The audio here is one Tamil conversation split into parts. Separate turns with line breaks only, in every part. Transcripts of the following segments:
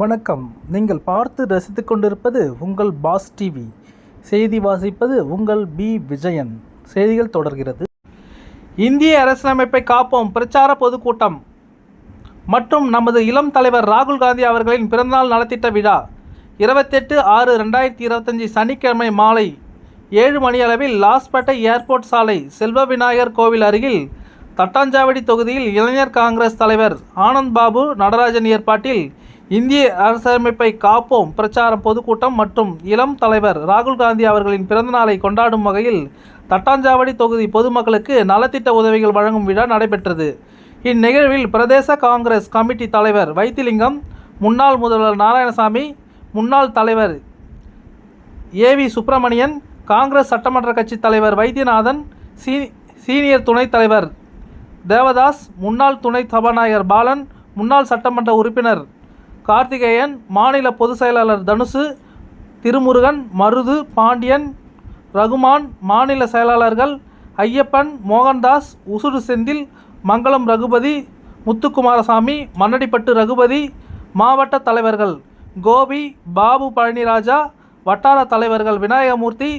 வணக்கம். நீங்கள் பார்த்து ரசித்து கொண்டிருப்பது உங்கள் பாஸ் டிவி. செய்தி வாசிப்பது உங்கள் பி. விஜயன். செய்திகள் தொடர்கிறது. இந்திய அரசியலமைப்பை காப்போம். பிரச்சார பொதுக்கூட்டம். மற்றும் நமது இளம் தலைவர் ராகுல் காந்தி அவர்களின் பிறந்தநாள் நலத்திட்ட விழா. இருபத்தெட்டு ஆறு ரெண்டாயிரத்தி இருபத்தஞ்சி சனிக்கிழமை மாலை ஏழு மணியளவில் லாஸ்பேட்டை ஏர்போர்ட் சாலை செல்வ விநாயகர் கோவில் அருகில் தட்டாஞ்சாவடி தொகுதியில் இளைஞர் காங்கிரஸ் தலைவர் ஆனந்த் பாபு நடராஜன் ஏற்பாட்டில் இந்திய அரசியலமைப்பை காப்போம் பிரச்சாரம் பொதுக்கூட்டம் மற்றும் இளம் தலைவர் ராகுல் காந்தி அவர்களின் பிறந்தநாளை கொண்டாடும் வகையில் தட்டாஞ்சாவடி தொகுதி பொதுமக்களுக்கு நலத்திட்ட உதவிகள் வழங்கும் விழா நடைபெற்றது. இந்நிகழ்வில் பிரதேச காங்கிரஸ் கமிட்டி தலைவர் வைத்திலிங்கம் முன்னாள் முதல்வர் நாராயணசாமி முன்னாள் தலைவர் ஏவி சுப்பிரமணியன் காங்கிரஸ் சட்டமன்ற கட்சி தலைவர் வைத்தியநாதன் சீ சீனியர் துணைத் தலைவர் தேவதாஸ் முன்னாள் துணை சபாநாயகர் பாலன் முன்னாள் சட்டமன்ற உறுப்பினர் கார்த்திகேயன் மாநில பொதுச் செயலாளர் தனுசு திருமுருகன் மருது பாண்டியன் ரகுமான் மாநில செயலாளர்கள் ஐயப்பன் மோகன்தாஸ் உசுடு செந்தில் மங்களம் ரகுபதி முத்துக்குமாரசாமி மன்னடிப்பட்டு ரகுபதி மாவட்ட தலைவர்கள் கோபி பாபு பழனிராஜா வட்டார தலைவர்கள் விநாயகமூர்த்தி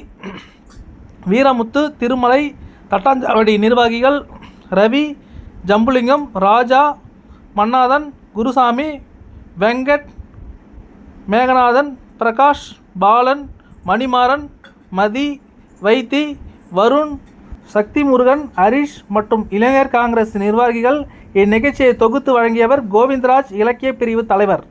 வீரமுத்து திருமலை தட்டாஞ்சாவடி நிர்வாகிகள் ரவி ஜம்புலிங்கம் ராஜா மன்னாதன் குருசாமி வெங்கட் மேகநாதன் பிரகாஷ் பாலன் மணிமாறன் மதி வைத்தி வருண் சக்தி முருகன் ஹரிஷ் மற்றும் இளைஞர் காங்கிரஸ் நிர்வாகிகள் இந்நிகழ்ச்சியை தொகுத்து வழங்கியவர் கோவிந்தராஜ் இலக்கிய பிரிவு தலைவர்.